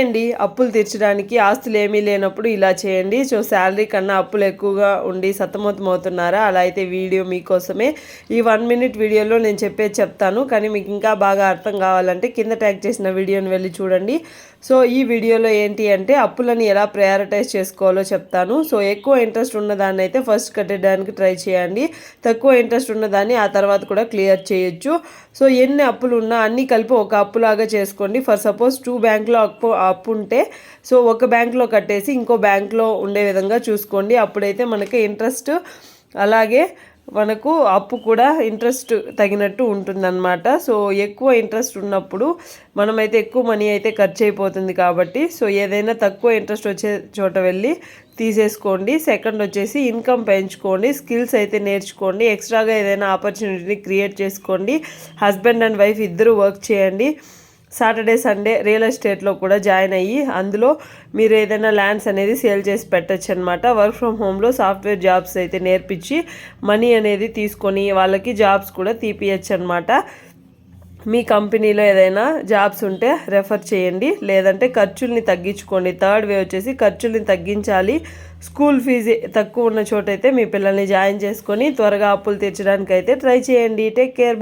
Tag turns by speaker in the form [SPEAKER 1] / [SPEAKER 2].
[SPEAKER 1] ఉన్నాయండి అప్పులు తీర్చడానికి ఆస్తులు ఏమీ లేనప్పుడు ఇలా చేయండి. సో శాలరీ కన్నా అప్పులు ఎక్కువగా ఉండి సతమతం అవుతున్నారా అలా అయితే వీడియో మీకోసమే. ఈ వన్ మినిట్ వీడియోలో నేను చెప్పేది చెప్తాను. కానీ మీకు ఇంకా బాగా అర్థం కావాలంటే కింద ట్యాగ్ చేసిన వీడియోని వెళ్ళి చూడండి. సో ఈ వీడియోలో ఏంటి అంటే అప్పులని ఎలా ప్రయారిటైజ్ చేసుకోవాలో చెప్తాను. సో ఎక్కువ ఇంట్రెస్ట్ ఉన్నదాన్ని అయితే ఫస్ట్ కట్టడానికి ట్రై చేయండి. తక్కువ ఇంట్రెస్ట్ ఉన్నదాన్ని ఆ తర్వాత కూడా క్లియర్ చేయొచ్చు. సో ఎన్ని అప్పులు ఉన్నా అన్నీ కలిపి ఒక అప్పులాగా చేసుకోండి. ఫర్ సపోజ్ టూ బ్యాంక్లో అప్పు అప్పు ఉంటే సో ఒక బ్యాంక్లో కట్టేసి ఇంకో బ్యాంక్లో ఉండే విధంగా చూసుకోండి. అప్పుడైతే మనకి ఇంట్రెస్ట్ అలాగే మనకు అప్పు కూడా ఇంట్రెస్ట్ తగినట్టు ఉంటుందన్నమాట. సో ఎక్కువ ఇంట్రెస్ట్ ఉన్నప్పుడు మనమైతే ఎక్కువ మనీ అయితే ఖర్చు అయిపోతుంది కాబట్టి సో ఏదైనా తక్కువ ఇంట్రెస్ట్ వచ్చే చోట వెళ్ళి తీసేసుకోండి. సెకండ్ వచ్చేసి ఇన్కమ్ పెంచుకోండి. స్కిల్స్ అయితే నేర్చుకోండి. ఎక్స్ట్రాగా ఏదైనా ఆపర్చునిటీని క్రియేట్ చేసుకోండి. హస్బెండ్ అండ్ వైఫ్ ఇద్దరు వర్క్ చేయండి. సాటర్డే సండే రియల్ ఎస్టేట్లో కూడా జాయిన్ అయ్యి అందులో మీరు ఏదైనా ల్యాండ్స్ అనేది సేల్ చేసి పెట్టచ్చు అనమాట వర్క్ ఫ్రమ్ హోమ్లో సాఫ్ట్వేర్ జాబ్స్ అయితే నేర్పించి మనీ అనేది తీసుకొని వాళ్ళకి జాబ్స్ కూడా తీపియచ్చు అనమాట మీ కంపెనీలో ఏదైనా జాబ్స్ ఉంటే రెఫర్ చేయండి. లేదంటే ఖర్చుల్ని తగ్గించుకోండి. థర్డ్ వే వచ్చేసి ఖర్చుల్ని తగ్గించాలి. స్కూల్ ఫీజు తక్కువ ఉన్న చోటైతే మీ పిల్లల్ని జాయిన్ చేసుకొని త్వరగా అప్పులు తీర్చడానికి అయితే ట్రై చేయండి. Take care. బాయ్.